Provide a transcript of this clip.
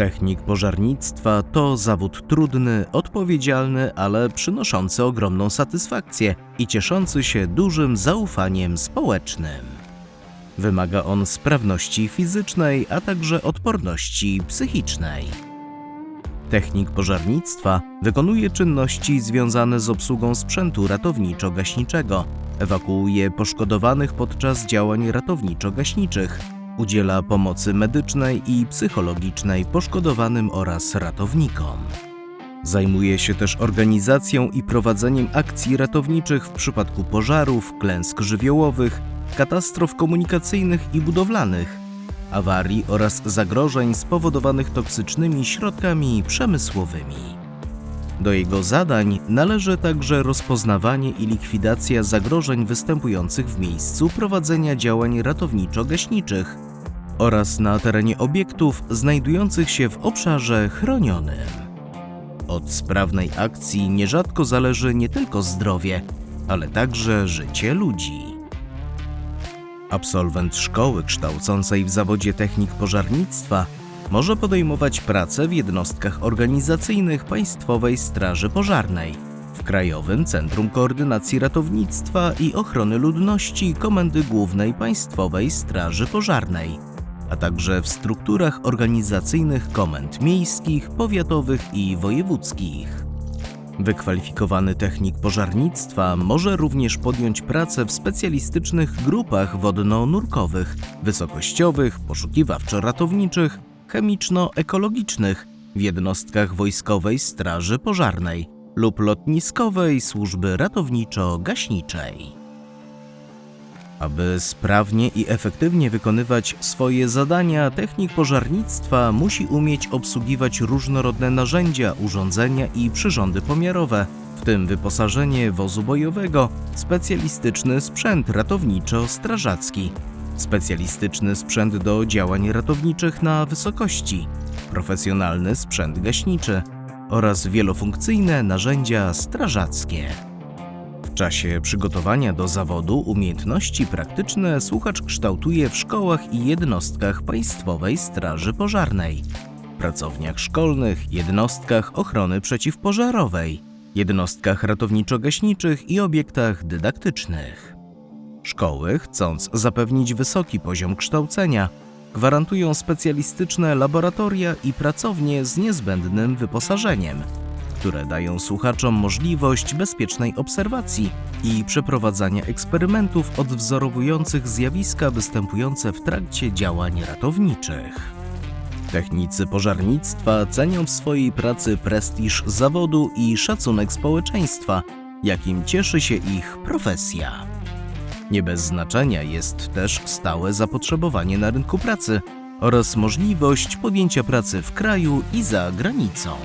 Technik pożarnictwa to zawód trudny, odpowiedzialny, ale przynoszący ogromną satysfakcję i cieszący się dużym zaufaniem społecznym. Wymaga on sprawności fizycznej, a także odporności psychicznej. Technik pożarnictwa wykonuje czynności związane z obsługą sprzętu ratowniczo-gaśniczego, ewakuuje poszkodowanych podczas działań ratowniczo-gaśniczych, udziela pomocy medycznej i psychologicznej poszkodowanym oraz ratownikom. Zajmuje się też organizacją i prowadzeniem akcji ratowniczych w przypadku pożarów, klęsk żywiołowych, katastrof komunikacyjnych i budowlanych, awarii oraz zagrożeń spowodowanych toksycznymi środkami przemysłowymi. Do jego zadań należy także rozpoznawanie i likwidacja zagrożeń występujących w miejscu prowadzenia działań ratowniczo-gaśniczych oraz na terenie obiektów znajdujących się w obszarze chronionym. Od sprawnej akcji nierzadko zależy nie tylko zdrowie, ale także życie ludzi. Absolwent szkoły kształcącej w zawodzie technik pożarnictwa może podejmować pracę w jednostkach organizacyjnych Państwowej Straży Pożarnej, w Krajowym Centrum Koordynacji Ratownictwa i Ochrony Ludności Komendy Głównej Państwowej Straży Pożarnej, a także w strukturach organizacyjnych komend miejskich, powiatowych i wojewódzkich. Wykwalifikowany technik pożarnictwa może również podjąć pracę w specjalistycznych grupach wodno-nurkowych, wysokościowych, poszukiwawczo-ratowniczych, chemiczno-ekologicznych w jednostkach Wojskowej Straży Pożarnej lub lotniskowej służby ratowniczo-gaśniczej. Aby sprawnie i efektywnie wykonywać swoje zadania, technik pożarnictwa musi umieć obsługiwać różnorodne narzędzia, urządzenia i przyrządy pomiarowe, w tym wyposażenie wozu bojowego, specjalistyczny sprzęt ratowniczo-strażacki, specjalistyczny sprzęt do działań ratowniczych na wysokości, profesjonalny sprzęt gaśniczy oraz wielofunkcyjne narzędzia strażackie. W czasie przygotowania do zawodu umiejętności praktyczne słuchacz kształtuje w szkołach i jednostkach Państwowej Straży Pożarnej, pracowniach szkolnych, jednostkach ochrony przeciwpożarowej, jednostkach ratowniczo-gaśniczych i obiektach dydaktycznych. Szkoły, chcąc zapewnić wysoki poziom kształcenia, gwarantują specjalistyczne laboratoria i pracownie z niezbędnym wyposażeniem, które dają słuchaczom możliwość bezpiecznej obserwacji i przeprowadzania eksperymentów odwzorowujących zjawiska występujące w trakcie działań ratowniczych. Technicy pożarnictwa cenią w swojej pracy prestiż zawodu i szacunek społeczeństwa, jakim cieszy się ich profesja. Nie bez znaczenia jest też stałe zapotrzebowanie na rynku pracy oraz możliwość podjęcia pracy w kraju i za granicą.